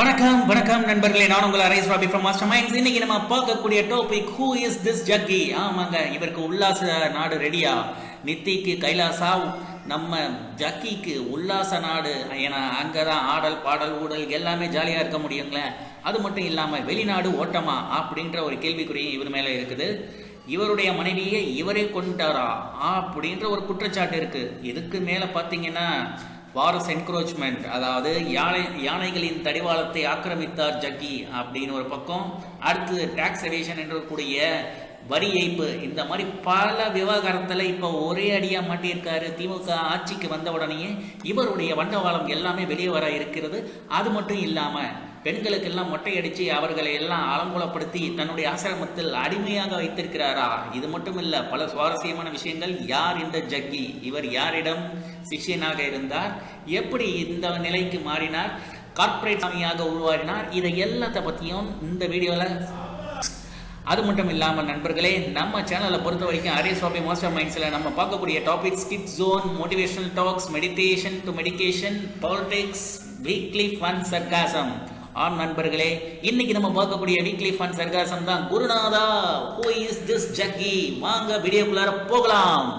வணக்கம் வணக்கம் நண்பர்களே. நான் உங்கள் arrays rabi from Master Minds இன்னைக்கு நம்ம பார்க்கக்கூடிய topic who is this Jaggi ஆமாங்க இவருக்கு உல்லாச நாடு ரெடியா நித்திக்கு கைலாசா நம்ம ஜக்கிக்கு உல்லாச நாடு. ஏன்னா அங்கே தான் ஆடல் பாடல் ஊடல் எல்லாமே ஜாலியாக இருக்க முடியுங்களேன். அது மட்டும் இல்லாமல் வெளிநாடு ஓட்டமா? அப்படின்ற ஒரு கேள்விக்குறியும் இவர் மேலே இருக்குது. இவருடைய மனைவியை இவரே கொண்டாரா அப்படின்ற ஒரு குற்றச்சாட்டு இருக்குது இதுக்கு மேலே பார்த்தீங்கன்னா வாரஸ் என்க்ரோச்மெண்ட் அதாவது யானை யானைகளின் தடிவாளத்தை ஆக்கிரமித்தார் ஜக்கி அப்படின்னு ஒரு பக்கம். அடுத்து டாக்ஸ் எவேஷன் என்றக்கூடிய வரி ஏய்ப்பு. இந்த மாதிரி பல விவகாரத்தில் இப்போ ஒரே அடியாக மாட்டியிருக்காரு திமுக ஆட்சிக்கு வந்த உடனேயே இவருடைய வண்டவாளம் எல்லாமே வெளியே வர இருக்கிறது. அது மட்டும் இல்லாமல் பெண்களுக்கெல்லாம் மொட்டை அடித்து அவர்களை எல்லாம் அலங்கோலப்படுத்தி தன்னுடைய ஆசிரமத்தில் அடிமையாக வைத்திருக்கிறாரா? இது மட்டும் இல்லை பல சுவாரஸ்யமான விஷயங்கள். யார் இந்த ஜக்கி? இவர் யாரிடம்? சிஷ்யனாக இருந்தார். எப்படி இந்த நிலைக்கு மாறினார்? கார்ப்பரேட் சாமியாக உருவாறினார் இதை எல்லாத்த பற்றியும் இந்த வீடியோவில் அது மட்டும் இல்லாமல் நண்பர்களே நம்ம சேனலை பொறுத்த வரைக்கும் அரே சுவாமி மாஸ்டர் மைண்ட்ஸில் நம்ம பார்க்கக்கூடிய topics kid zone motivational talks meditation to medication politics weekly fun sarcasm ஆம் நண்பர்களே இன்னைக்கு நம்ம பார்க்கக்கூடிய வீக்லி ஃபன் சர்காசம் தான் குருநாதா ஹூ இஸ் திஸ் ஜக்கி வாங்க வீடியோக்குள்ளார போகலாம்.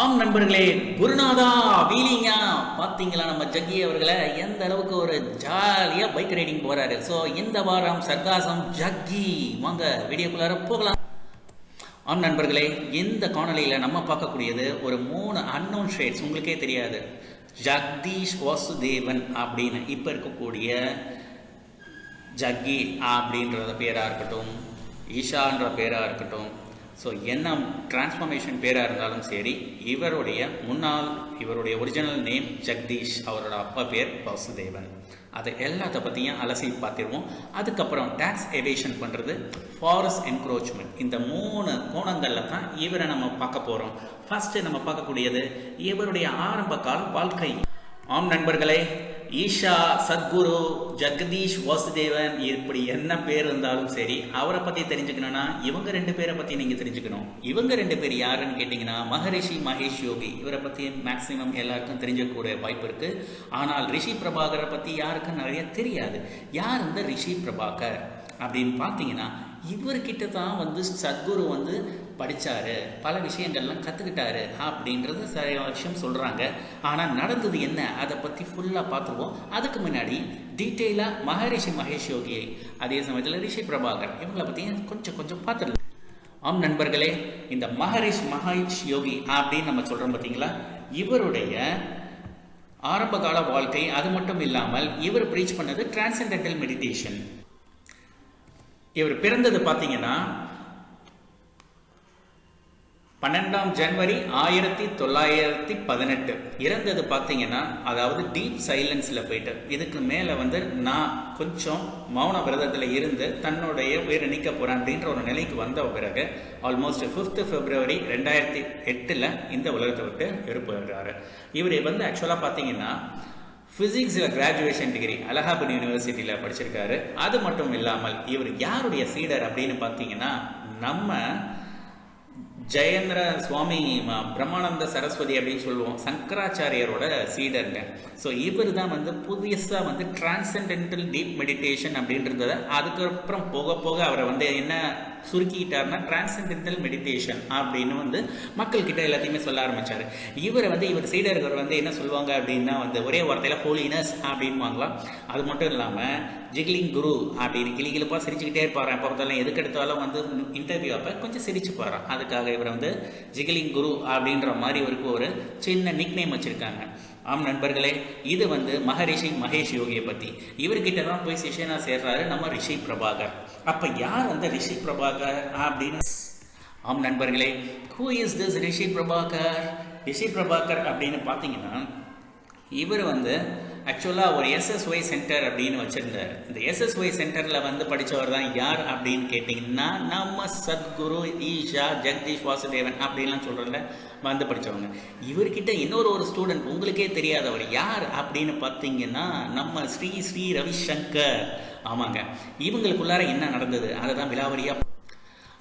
ஆம் நண்பர்களே குருநாதா வீலிங்கா. பார்த்தீங்களா நம்ம ஜக்கி அவர்களை? எந்த அளவுக்கு ஒரு ஜாலியாக பைக் ரைடிங் போகிறாரு ஸோ இந்த வாரம் சர்க்காசம் ஜக்கி. வாங்க வீடியோக்குள்ளார போகலாம். ஆம் நண்பர்களே இந்த காணொலியில் நம்ம பார்க்கக்கூடியது ஒரு மூணு அன்னோன் ஷேட்ஸ் உங்களுக்கே தெரியாது. ஜக்தீஷ் வாசுதேவன் அப்படின்னு இப்போ இருக்கக்கூடிய ஜக்கி அப்படின்றத பேராக இருக்கட்டும் ஈஷான்ற பேராக இருக்கட்டும் ஸோ என்ன டிரான்ஸ்ஃபர்மேஷன் பேராக இருந்தாலும் சரி இவருடைய முன்னாள் இவருடைய ஒரிஜினல் நேம் ஜெகதீஷ் அவரோட அப்பா பேர் வாசுதேவன். அதை எல்லாத்த பற்றியும் அலசி பார்த்துருவோம். அதுக்கப்புறம் டேக்ஸ் எவேஷன் பண்ணுறது ஃபாரஸ்ட் என்க்ரோச்மெண்ட் இந்த மூணு கோணங்களில் தான் இவரை நம்ம பார்க்க போகிறோம் ஃபஸ்ட்டு நம்ம பார்க்கக்கூடியது இவருடைய ஆரம்ப கால வாழ்க்கை. ஆம் நண்பர்களே ஈஷா சத்குரு ஜெகதீஷ் வாசுதேவன் இப்படி என்ன பேர் இருந்தாலும் சரி அவரை பற்றி தெரிஞ்சுக்கணும்னா இவங்க ரெண்டு பேரை பற்றி நீங்கள் தெரிஞ்சுக்கணும். இவங்க ரெண்டு பேர் யாருன்னு கேட்டிங்கன்னா மகரிஷி மகேஷ் யோகி. இவரை பற்றி மேக்ஸிமம் எல்லாருக்கும் தெரிஞ்சக்கூடிய வாய்ப்பு இருக்குது ஆனால் ரிஷி பிரபாகரை பற்றி யாருக்கும் நிறைய தெரியாது. யார் இந்த ரிஷி பிரபாகர்? அப்படின்னு பார்த்தீங்கன்னா இவர்கிட்ட தான் வந்து சத்குரு வந்து படித்தாரு பல விஷயங்கள்லாம் கற்றுக்கிட்டாரு அப்படின்றது சரியான விஷயம் சொல்கிறாங்க ஆனால் நடந்தது என்ன? அதை பற்றி ஃபுல்லாக பார்த்துருவோம் அதுக்கு முன்னாடி டீட்டெயிலாக மகரிஷி மகேஷ் யோகியை அதே சமயத்தில் ரிஷி பிரபாகர் இவங்களை பற்றி கொஞ்சம் கொஞ்சம் பார்த்துடலாம் ஆம் நண்பர்களே இந்த மகரிஷ் மகேஷ் யோகி அப்படின்னு நம்ம சொல்கிறோம் பார்த்தீங்களா இவருடைய ஆரம்பகால வாழ்க்கை அது மட்டும் இல்லாமல் இவர் ப்ரீச் பண்ணது டிரான்சென்டென்டல் மெடிடேஷன் இவர் பிறந்தது பார்த்தீங்கன்னா பன்னெண்டாம் ஜனவரி ஆயிரத்தி தொள்ளாயிரத்தி பதினெட்டு. இறந்தது பார்த்தீங்கன்னா அதாவது டீப் சைலன்ஸில் போயிட்டு இதுக்கு மேலே வந்து நான் கொஞ்சம் மௌன விரதத்தில் இருந்து தன்னுடைய உயிரை நீக்க போகிறேன் அப்படின்ற ஒரு நிலைக்கு வந்த பிறகு ஆல்மோஸ்ட் ஃபிஃப்த்து பிப்ரவரி ரெண்டாயிரத்தி எட்டில் இந்த உலகத்தை விட்டு இருப்புகிறாரு இவர் வந்து ஆக்சுவலாக பார்த்தீங்கன்னா ஃபிசிக்ஸில் கிராஜுவேஷன் டிகிரி அலகாபாத் யூனிவர்சிட்டியில் படிச்சிருக்காரு. அது மட்டும் இல்லாமல் இவர் யாருடைய சீடர் அப்படின்னு பார்த்தீங்கன்னா நம்ம ஜெயேந்திர சுவாமி பிரம்மானந்த சரஸ்வதி அப்படின்னு சொல்லுவோம். சங்கராச்சாரியரோட சீடருங்க. ஸோ இவர் தான் வந்து புதுசாக வந்து டிரான்சென்டென்டல் டீப் மெடிடேஷன் அப்படின்றத அதுக்கப்புறம் போக போக அவரை வந்து என்ன சுருக்கிக்கிட்டாருன்னா டிரான்சென்டென்டல் மெடிடேஷன் அப்படின்னு வந்து மக்கள்கிட்ட எல்லாத்தையுமே சொல்ல ஆரம்பிச்சார். இவரை வந்து இவர் சீடர்கள் வந்து என்ன சொல்லுவாங்க அப்படின்னா வந்து ஒரே வார்த்தையில் ஹோலினஸ் அப்படின்வாங்களாம் அது மட்டும் இல்லாமல் ஜிகிலிங் குரு அப்படின்னு கிளிகிழப்பா சிரிச்சுக்கிட்டே இருப்பார். அப்போ பார்த்தாலும் எதுக்கு எடுத்தாலும் வந்து இன்டர்வியூ அப்போ கொஞ்சம் சிரிச்சு போகிறான் அதுக்காக இவர் வந்து ஜிகிலிங் குரு அப்படின்ற மாதிரி இவருக்கு ஒரு சின்ன நிக் நேம் வச்சுருக்காங்க. ஆம் நண்பர்களே இது வந்து மகரிஷி மகேஷ் யோகியை பற்றி இவர்கிட்ட தான் போய் சிஷியனா சேர்றாரு நம்ம ரிஷி பிரபாகர். அப்போ யார் அந்த ரிஷி பிரபாகர் அப்படின்னு? ஆம் நண்பர்களே who is this Rishi Prabhakar? Rishi Prabhakar அப்படின்னு பார்த்தீங்கன்னா இவர் வந்து ஆக்சுவலாக ஒரு எஸ்எஸ்ஒய் சென்டர் அப்படின்னு வச்சுருந்தார். இந்த எஸ்எஸ்ஒய் சென்டரில் வந்து படித்தவர் தான் யார் அப்படின்னு கேட்டிங்கன்னா நம்ம சத்குரு ஈஷா ஜெகதீஷ் வாசுதேவன் அப்படின்லாம் சொல்கிறல வந்து படித்தவங்க இவர்கிட்ட இன்னொரு ஒரு ஸ்டூடெண்ட் உங்களுக்கே தெரியாதவர் யார் அப்படின்னு பார்த்தீங்கன்னா நம்ம ஸ்ரீ ஸ்ரீ ரவிசங்கர். ஆமாங்க. இவங்களுக்குள்ளார என்ன நடந்தது? அதை தான் விலாவரியாக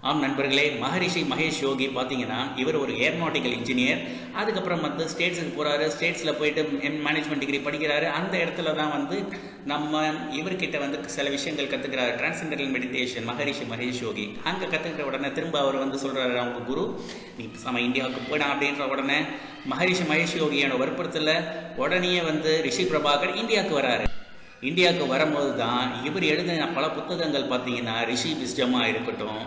ஆம் நண்பர்களே மகரிஷி மகேஷ் யோகி பார்த்தீங்கன்னா இவர் ஒரு ஏர்நாட்டிக்கல் இன்ஜினியர் அதுக்கப்புறம் வந்து ஸ்டேட்ஸுக்கு போகிறாரு ஸ்டேட்ஸில் போயிட்டு மேனேஜ்மெண்ட் டிகிரி படிக்கிறாரு. அந்த இடத்துல தான் வந்து நம்ம இவர்கிட்ட வந்து சில விஷயங்கள் கற்றுக்கிறாரு டிரான்சென்டரல் மெடிடேஷன் மகரிஷி மகேஷ் யோகி. அங்கே கற்றுக்கிற உடனே திரும்ப அவர் வந்து சொல்கிறாரு அவங்க குரு நீ நம்ம இந்தியாவுக்கு போயிடும் அப்படின்ற உடனே மகரிஷி மகேஷ் யோகியோட வற்புறுத்தில் உடனே வந்து ரிஷி பிரபாகர் இந்தியாவுக்கு வராரு. இந்தியாவுக்கு வரும்போது தான் இவர் எழுதின பல புத்தகங்கள் பார்த்தீங்கன்னா ரிஷி விஸ்டமாக இருக்கட்டும்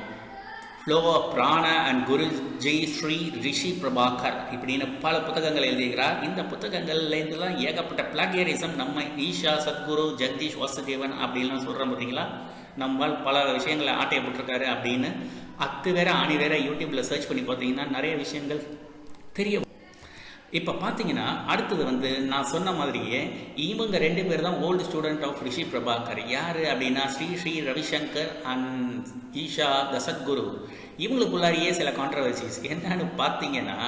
flow of Prana and Guru Jai Shri Rishi Prabhakar இப்படின்னு பல புத்தகங்கள் எழுதுகிறார் இந்த புத்தகங்கள்லேருந்துலாம் ஏகப்பட்ட பிளாகியரிசம் நம்ம ஈஷா சத்குரு ஜெகதீஷ் வாசுதேவன் அப்படின்லாம் சொல்கிறோம் பார்த்தீங்களா? நம்மால் பல விஷயங்களை ஆட்டைய போட்டிருக்காரு அப்படின்னு. அத்து வேற ஆணி வேற யூடியூப்பில் சர்ச் பண்ணி பார்த்தீங்கன்னா நிறைய விஷயங்கள் தெரிய இப்போ பார்த்தீங்கன்னா அடுத்தது வந்து நான் சொன்ன மாதிரியே இவங்க ரெண்டு பேர் தான் old student of Rishi Prabhakar யார் அப்படின்னா ஸ்ரீ ஸ்ரீ ரவிசங்கர் அண்ட் ஈஷா தசத்குரு. இவங்களுக்குள்ளாரியே சில கான்ட்ரவர்சிஸ் என்னன்னு பார்த்தீங்கன்னா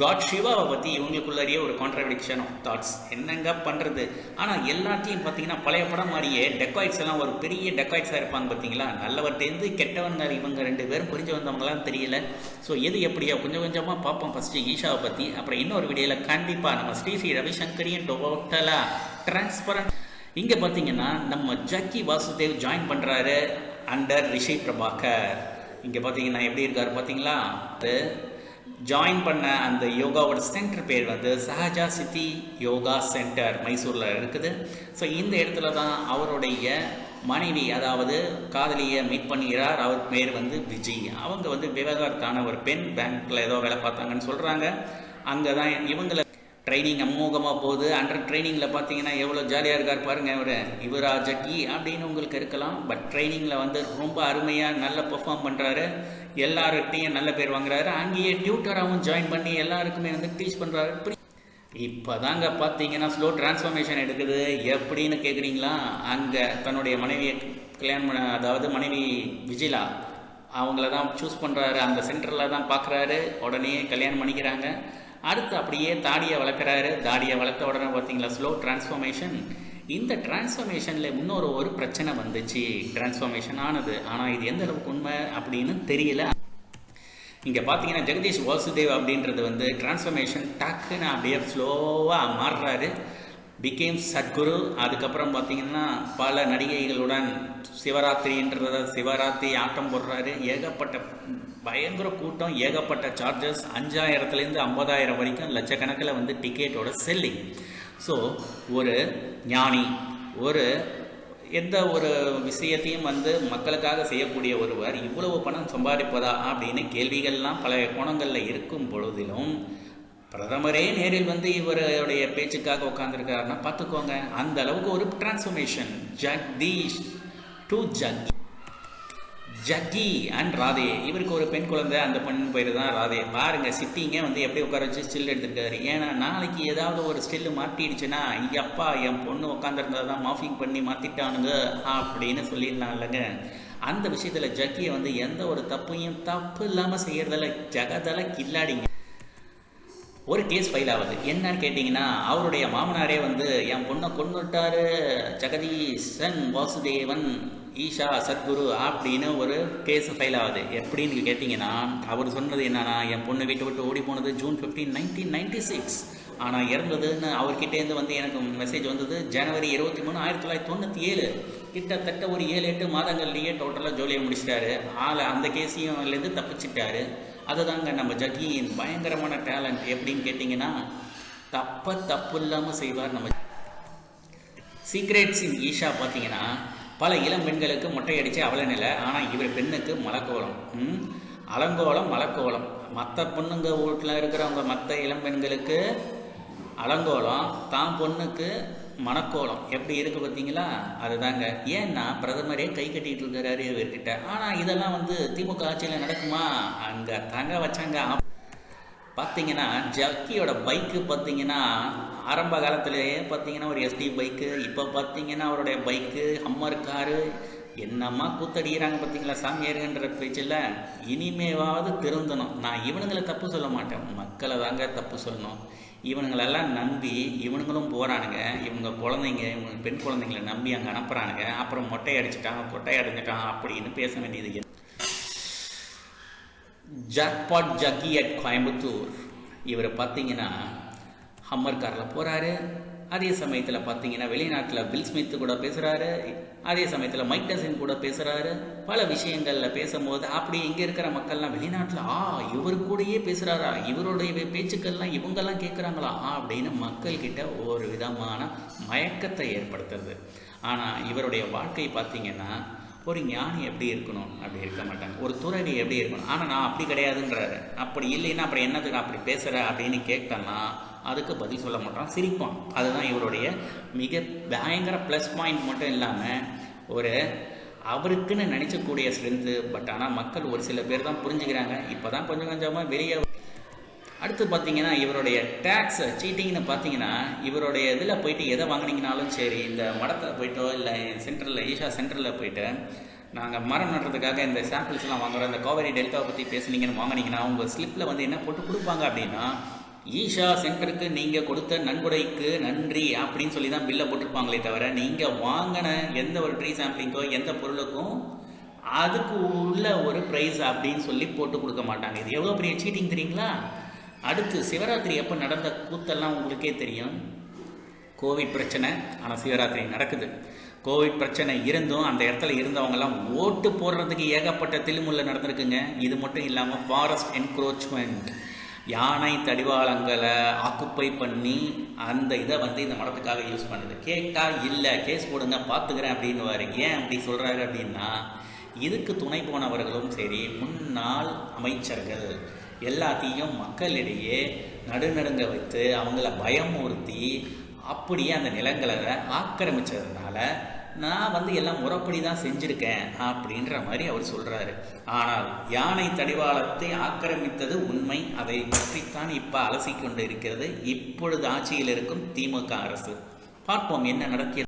காட் சிவாவை பற்றி இவங்களுக்குள்ளாரியே ஒரு கான்ட்ரடிக்ஷன் ஆஃப் தாட்ஸ் என்னங்க பண்ணுறது ஆனால் எல்லாத்தையும் பார்த்தீங்கன்னா பழைய படம் மாதிரியே டெக்காய்ட்ஸ் எல்லாம் ஒரு பெரிய டெக்காய்ட்ஸாக இருப்பாங்க பார்த்தீங்களா நல்லவர்கிட்டேருந்து கெட்டவங்க இவங்க ரெண்டு பேரும் புரிஞ்சு வந்தவங்களாம் தெரியல. ஸோ எது எப்படியா கொஞ்சம் கொஞ்சமாக பார்ப்போம் ஃபஸ்ட்டு ஈஷாவை பற்றி அப்புறம் இன்னொரு வீடியோவில் கண்டிப்பாக நம்ம ஸ்ரீ ஸ்ரீ ரவிசங்கரையும் டோட்டலாக டிரான்ஸ்பரண்ட் இங்கே பார்த்தீங்கன்னா நம்ம ஜக்கி வாசுதேவ் ஜாயின் பண்ணுறாரு அண்டர் ரிஷி பிரபாகர். இங்கே பார்த்தீங்கன்னா எப்படி இருக்கார் பார்த்தீங்களா ஜாயின் பண்ண அந்த யோகாவோட சென்டர் பேர் வந்து சஹஜா சித்தி யோகா சென்டர் மைசூரில் இருக்குது. ஸோ இந்த இடத்துல தான் அவருடைய மனைவி அதாவது காதலியை மீட் பண்ணுகிறார். அவர் பேர் வந்து விஜய். அவங்க வந்து விவகாரத்தான ஒரு பெண் பேங்க்கில் ஏதோ வேலை பார்த்தாங்கன்னு சொல்கிறாங்க அங்கே தான் இவங்களை ட்ரைனிங் அமோகமாக போகுது. அண்டர் ட்ரைனிங்கில் பார்த்தீங்கன்னா எவ்வளோ ஜாலியாக இருக்கார் பாருங்கள் இவர். இவரா ஜக்கி அப்படின்னு உங்களுக்கு இருக்கலாம். பட் ட்ரைனிங்கில் வந்து ரொம்ப அருமையாக நல்லா பெர்ஃபார்ம் பண்ணுறாரு எல்லார்கிட்டையும் நல்ல பேர் வாங்குறாரு. அங்கேயே டியூட்டராகவும் ஜாயின் பண்ணி எல்லாருக்குமே வந்து டீச் பண்ணுறாரு இப்படி இப்போ தாங்க பார்த்தீங்கன்னா ஸ்லோ டிரான்ஸ்ஃபர்மேஷன் எடுக்குது. எப்படின்னு கேட்குறீங்களா அங்கே தன்னுடைய மனைவியை கல்யாணம் பண்ண அதாவது மனைவி விஜிலா அவங்கள தான் சூஸ் பண்ணுறாரு அந்த சென்டரில் தான் பார்க்குறாரு உடனே கல்யாணம் பண்ணிக்கிறாங்க. அடுத்து அப்படியே தாடியை வளர்க்குறாரு. தாடியை வளர்த்த உடனே பார்த்தீங்களா? ஸ்லோ டிரான்ஸ்ஃபர்மேஷன் இந்த டிரான்ஸ்ஃபர்மேஷனில் இன்னொரு ஒரு பிரச்சனை வந்துச்சு. டிரான்ஸ்ஃபர்மேஷன் ஆனது. ஆனால் இது எந்த அளவுக்கு உண்மை அப்படின்னு தெரியல. இங்கே பார்த்தீங்கன்னா ஜெகதீஷ் வாசுதேவ் அப்படின்றது வந்து டிரான்ஸ்ஃபர்மேஷன் டக்குன்னு அப்படியே ஸ்லோவாக மாறுறாரு. பிகேம் சத்குரு. அதுக்கப்புறம் பார்த்தீங்கன்னா பல நடிகைகளுடன் சிவராத்திரின்றத சிவராத்திரி ஆட்டம் போடுறாரு. ஏகப்பட்ட பயங்கர கூட்டம் ஏகப்பட்ட சார்ஜஸ் அஞ்சாயிரத்துலேருந்து ஐம்பதாயிரம் வரைக்கும் லட்சக்கணக்கில் வந்து டிக்கெட்டோட செல்லிங் ஸோ ஒரு ஞானி ஒரு எந்த ஒரு விஷயத்தையும் வந்து மக்களுக்காக செய்யக்கூடிய ஒருவர் இவ்வளவு பணம் சம்பாதிப்பதா அப்படின்னு கேள்விகள்லாம் பல கோணங்களில் இருக்கும் பொழுதிலும் பிரதமரே நேரில் வந்து இவருடைய பேச்சுக்காக உட்காந்துருக்காருன்னா பார்த்துக்கோங்க. அந்த அளவுக்கு ஒரு transformation Jagdish to Jaggi Jaggi and Radhe இவருக்கு ஒரு பெண் குழந்தை அந்த பெண் பேர் தான் ராதே பாருங்க சிட்டிங்க வந்து எப்படி உட்கார வச்சு ஸ்டில் எடுத்துருக்காரு. ஏன்னா நாளைக்கு ஏதாவது ஒரு ஸ்டில் மாட்டிடுச்சுன்னா ஐயப்பா என் பொண்ணு உட்காந்துருந்தா தான் மாஃபிங் பண்ணி மாற்றிட்டானுங்க அப்படின்னு சொல்லிடலாம் இல்லைங்க அந்த விஷயத்தில் ஜக்கியை வந்து எந்த ஒரு தப்பையும் தப்பு இல்லாமல் செய்யறதில்ல ஜகதல கில்லாடிங்க. ஒரு கேஸ் ஃபைல் ஆகுது. என்னன்னு கேட்டிங்கன்னா அவருடைய மாமனாரே வந்து என் பொண்ணை கொண்டுட்டாரு ஜெகதீசன் வாசுதேவன். ஈஷா சத்குரு அப்படின்னு ஒரு கேஸ் ஃபைல் ஆகுது. எப்படின்னு கேட்டிங்கன்னா அவர் சொன்னது என்னன்னா என் பொண்ணு வீட்டை விட்டு ஓடி போனது June fifteen nineteen ninety six ஆனால் இறந்ததுன்னு அவர்கிட்டேருந்து வந்து எனக்கு மெசேஜ் வந்தது ஜனவரி இருபத்தி மூணு ஆயிரத்தி தொள்ளாயிரத்தி தொண்ணூற்றி ஏழு. கிட்டத்தட்ட ஒரு ஏழு எட்டு மாதங்கள்லேயே டோட்டலாக ஜோலியை முடிச்சிட்டாரு. ஆளை அந்த கேஸையும்லேருந்து தப்பிச்சிட்டாரு. அதுதாங்க நம்ம ஜக்கியின் பயங்கரமான டேலண்ட் எப்படின்னு கேட்டிங்கன்னா தப்ப தப்பு இல்லாமல் செய்வார் நம்ம. சீக்ரெட்ஸ் இன் ஈஷா பார்த்தீங்கன்னா பல இளம் பெண்களுக்கு மொட்டையடிச்சு அடித்து அவல நிலை. ஆனால் இவர் பெண்ணுக்கு மலக்கோலம். ம்? அலங்கோலம் மலக்கோலம். மற்ற பொண்ணுங்க வீட்டில் இருக்கிறவங்க மற்ற இளம் பெண்களுக்கு அலங்கோலம். தான் பொண்ணுக்கு மணக்கோலம். எப்படி இருக்குது பார்த்தீங்களா? அதுதாங்க. ஏன்னா பிரதமரே கை கட்டிகிட்டு இருக்கிறாரு இவர்கிட்ட. ஆனால் இதெல்லாம் வந்து திமுக ஆட்சியில் நடக்குமா? அங்கே தங்க வச்சாங்க பார்த்தீங்கன்னா ஜக்கியோட பைக்கு பார்த்தீங்கன்னா ஆரம்ப காலத்திலேயே பார்த்தீங்கன்னா ஒரு எஸ்டி பைக்கு இப்போ பார்த்தீங்கன்னா அவருடைய பைக்கு ஹம்மர் காரு என்னம்மா கூத்தடிக்கிறாங்க பார்த்தீங்களா சாமியாருங்கன்ற பேச்சில் இனிமேவாவது திருந்தணும். நான் இவனுங்களை தப்பு சொல்ல மாட்டேன். மக்களை தாங்க தப்பு சொல்லணும். இவனுங்களெல்லாம் நம்பி இவனுங்களும் போகிறானுங்க இவங்க குழந்தைங்க இவங்க பெண் குழந்தைங்களை நம்பி அங்கே அனுப்புகிறானுங்க அப்புறம் மொட்டை அடிச்சிட்டான் கொட்டை அடைஞ்சிட்டான் அப்படின்னு பேச வேண்டியது ஜாக்பாட் ஜக்கி அட் கோயம்புத்தூர். இவர் பார்த்தீங்கன்னா ஹம்மர் காரில் போகிறாரு அதே சமயத்தில் பார்த்தீங்கன்னா வெளிநாட்டில் பில் ஸ்மித் கூட பேசுகிறாரு அதே சமயத்தில் மைக் டசன் கூட பேசுகிறாரு பல விஷயங்களில் பேசும்போது அப்படி இங்கே இருக்கிற மக்கள்லாம் வெளிநாட்டில் ஆ இவர் கூடயே பேசுகிறாரா இவருடைய பேச்சுக்கள்லாம் இவங்கெல்லாம் கேட்குறாங்களா அப்படின்னு மக்கள்கிட்ட ஒரு விதமான மயக்கத்தை ஏற்படுத்துறது. ஆனால் இவருடைய வாழ்க்கை பார்த்தீங்கன்னா ஒரு ஞானி எப்படி இருக்கணும்? அப்படி இருக்க மாட்டாங்க. ஒரு துறவி எப்படி இருக்கணும்? ஆனால் நான் அப்படி கிடையாதுன்றாரு. அப்படி இல்லைன்னா அப்புறம் என்னத்துக்கு அப்படி பேசுகிற அப்படின்னு கேட்டேன்னா அதுக்கு பதில் சொல்ல மாட்டான். சிரிப்பான். அதுதான் இவருடைய மிக பயங்கர ப்ளஸ் பாயிண்ட் மட்டும் இல்லாமல் ஒரு அவருக்குன்னு நினச்சக்கூடிய ஸ்ட்ரென்த்து பட் ஆனால் மக்கள் ஒரு சில பேர் தான் புரிஞ்சுக்கிறாங்க. இப்போ தான் கொஞ்சம் கொஞ்சமாக வெளியே அடுத்து பார்த்தீங்கன்னா இவருடைய டேக்ஸ் சீட்டிங்னு பார்த்தீங்கன்னா இவருடைய இதில் போயிட்டு எதை வாங்கினீங்கனாலும் சரி இந்த மடத்தில் போயிட்டோ இல்லை சென்டரில் ஈஷா சென்டரில் போயிட்டு நாங்கள் மரம் நடுறதுக்காக இந்த சாம்பிள்ஸ்லாம் வாங்குறோம். இந்த காவேரி டெல்டாவை பற்றி பேசுனீங்கன்னு வாங்குனீங்கன்னா உங்கள் ஸ்லிப்பில் வந்து என்ன போட்டு கொடுப்பாங்க அப்படின்னா ஈஷா சென்டருக்கு நீங்கள் கொடுத்த நன்கொடைக்கு நன்றி அப்படின்னு சொல்லி தான் பில்லை போட்டிருப்பாங்களே தவிர நீங்கள் வாங்கின எந்த ஒரு ட்ரீ சாம்பிளிங்கோ எந்த பொருளுக்கும் அதுக்கு உள்ள ஒரு ப்ரைஸ் அப்படின்னு சொல்லி போட்டு கொடுக்க மாட்டாங்க. இது எவ்வளோ பெரிய சீட்டிங் தெரியுங்களா? அடுத்து சிவராத்திரி எப்போ நடந்த கூத்தெல்லாம் உங்களுக்கே தெரியும். கோவிட் பிரச்சனை ஆனால் சிவராத்திரி நடக்குது. கோவிட் பிரச்சனை இருந்தும் அந்த இடத்துல இருந்தவங்கலாம் ஓட்டு போடுறதுக்கு ஏகப்பட்ட தில்முள்ள நடந்திருக்குங்க. இது மட்டும் இல்லாமல் ஃபாரஸ்ட் என்க்ரோச்மெண்ட் யானை தடிவாளங்களை ஆக்குப்பை பண்ணி அந்த இதை வந்து இந்த மடத்துக்காக யூஸ் பண்ணுது. கேட்டால் இல்லை கேஸ் போடுங்க பார்த்துக்கிறேன் அப்படின்னு ஏன் அப்படி சொல்கிறாரு அப்படின்னா இதுக்கு துணை போனவர்களும் சரி முன்னாள் அமைச்சர்கள் எல்லாத்தையும் மக்களிடையே நடுநடுங்க வைத்து அவங்கள பயமுறுத்தி அப்படியே அந்த நிலங்களை ஆக்கிரமிச்சதுனால நான் வந்து எல்லாம் முறைப்படி தான் செஞ்சுருக்கேன் அப்படின்ற மாதிரி அவர் சொல்கிறாரு ஆனால் யானை தடிவாளத்தை ஆக்கிரமித்தது உண்மை. அதை பற்றித்தான் இப்போ அலசி கொண்டு இருக்கிறது. இப்பொழுது ஆட்சியில் இருக்கும் திமுக அரசு. பார்ப்போம் என்ன நடக்கிறது.